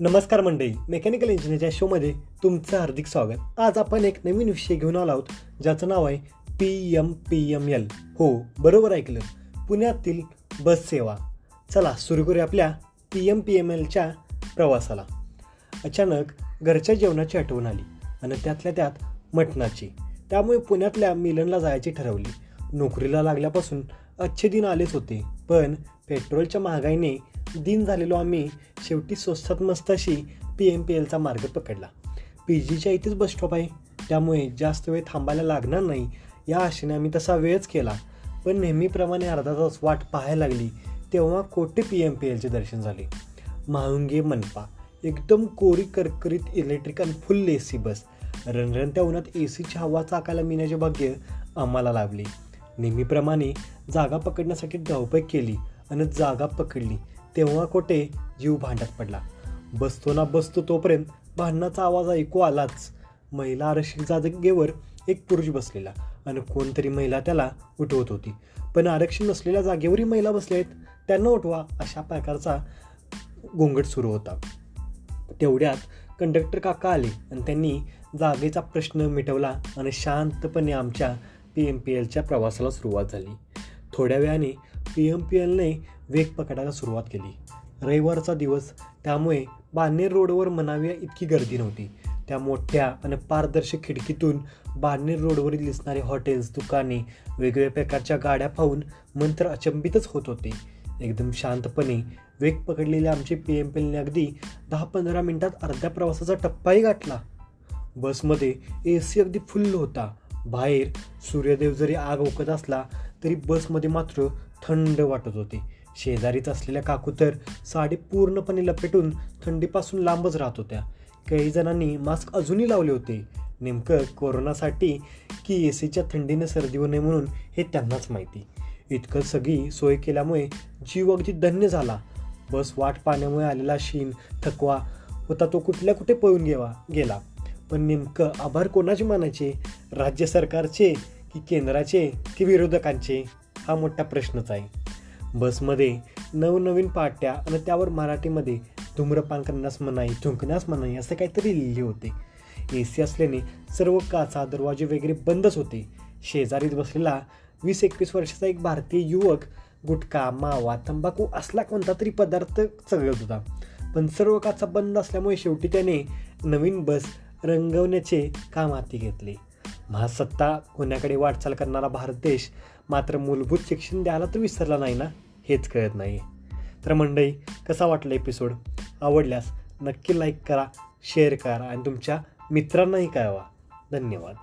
नमस्कार मंडळी मेकॅनिकल इंजिनिअरच्या शोमध्ये तुमचं हार्दिक स्वागत. आज आपण एक नवीन विषय घेऊन आलो आहोत ज्याचं नाव आहे P M P M L हो बरोबर ऐकलं. पुण्यातील बस सेवा. चला सुरू करूया आपल्या पी एम पी एम एलच्या प्रवासाला. अचानक घरच्या जेवणाची आठवण आली आणि त्यातल्या त्यात मटणाची. त्यामुळे पुण्यातल्या मिलनला जायची ठरवली. नोकरीला लागल्यापासून अच्छे दिन आलेच होते पण पेट्रोलच्या महागाईने दिन झालेलो आम्ही. शेवटी स्वस्तात मस्त अशी पी एम पी एलचा मार्ग पकडला. पी जीच्या इथेच बस स्टॉप आहे. त्यामुळे जास्त वेळ थांबायला लागणार नाही. या आशेने आम्ही तसा वेळच केला. पण नेहमीप्रमाणे अर्धा तास वाट पाहायला लागली. तेव्हा कोटे पी एम पी एलचे दर्शन झाले. महांगे मनपा. एकदम कोरी करकरीत इलेक्ट्रिक आणि फुल ए सी बस रणरणत्या उन्हात ए सीची हवा चाकायला मिळण्याचे भाग्य आम्हाला लाभले. नेहमीप्रमाणे जागा पकडण्यासाठी धावपळ केली आणि जागा पकडली. तेव्हा कोठे जीव भांड्यात पडला. बसतो ना बसतो तोपर्यंत भांडणाचा आवाज ऐकू आलाच. महिला आरक्षित जागेवर एक पुरुष बसलेला आणि कोणतरी महिला त्याला उठवत होती. पण आरक्षण नसलेल्या जागेवरही महिला बसल्या आहेत. त्यांना उठवा अशा प्रकारचा गोंगट सुरू होता. तेवढ्यात कंडक्टर काका आले आणि त्यांनी जागेचा प्रश्न मिटवला आणि शांतपणे आमच्या पी एम पी एलच्या प्रवासाला सुरुवात झाली. थोड्या वेळाने पी एम पी एलने वेग पकडायला सुरुवात केली. रविवारचा दिवस त्यामुळे बाणेर रोडवर म्हणाव्या इतकी गर्दी नव्हती. त्या मोठ्या आणि पारदर्शक खिडकीतून बाणेर रोडवरील दिसणारे हॉटेल्स दुकाने वेगवेगळ्या प्रकारच्या गाड्या पाहून मन तर अचंबितच होत होते. एकदम शांतपणे वेग पकडलेले आमचे पी एम पी एलने अगदी दहा पंधरा मिनिटात अर्ध्या प्रवासाचा टप्पाही गाठला. बसमध्ये ए सी अगदी फुल्ल होता. बाहेर सूर्यदेव जरी आग ओकत असला तरी बसमध्ये मात्र थंड वाटत होते. शेजारीच असलेल्या काकू तर साडी पूर्णपणे लपेटून थंडीपासून लांबच राहत होत्या. काही जणांनी मास्क अजूनही लावले होते. नेमकं कोरोनासाठी की ए सीच्या थंडीनं सर्दी होऊ नये म्हणून हे त्यांनाच माहिती. इतकं सगळी सोय केल्यामुळे जीव अगदी धन्य झाला. बस वाट पाण्यामुळे आलेला शीन थकवा होता तो कुठल्या कुठे पळून गेवा गेला. पण नेमकं आभार कोणाचे मानायचे? राज्य सरकारचे की केंद्राचे की विरोधकांचे? हा मोठा प्रश्नच आहे. बसमध्ये नवनवीन पाट्या आणि त्यावर मराठीमध्ये धूम्रपान करण्यास मनाई थुंकण्यास मनाई असे काहीतरी लिहिले होते. ए सी असल्याने सर्व काचा दरवाजे वगैरे बंदच होते. शेजारीत बसलेला वीस एकवीस वर्षाचा एक भारतीय युवक गुटखा मावा तंबाखू असला कोणता तरी पदार्थ चघळत होता. पण सर्व काचा बंद असल्यामुळे शेवटी त्याने नवीन बस रंगवण्याचे काम हाती घेतले. महासत्ता होण्याकडे वाटचाल करणारा भारत देश मात्र मूलभूत शिक्षण द्यायला तर विसरला नाही ना हेच कळत नाही. तर मंडळी कसा वाटला एपिसोड आवडल्यास नक्की लाईक करा शेअर करा आणि तुमच्या मित्रांनाही कळवा. धन्यवाद.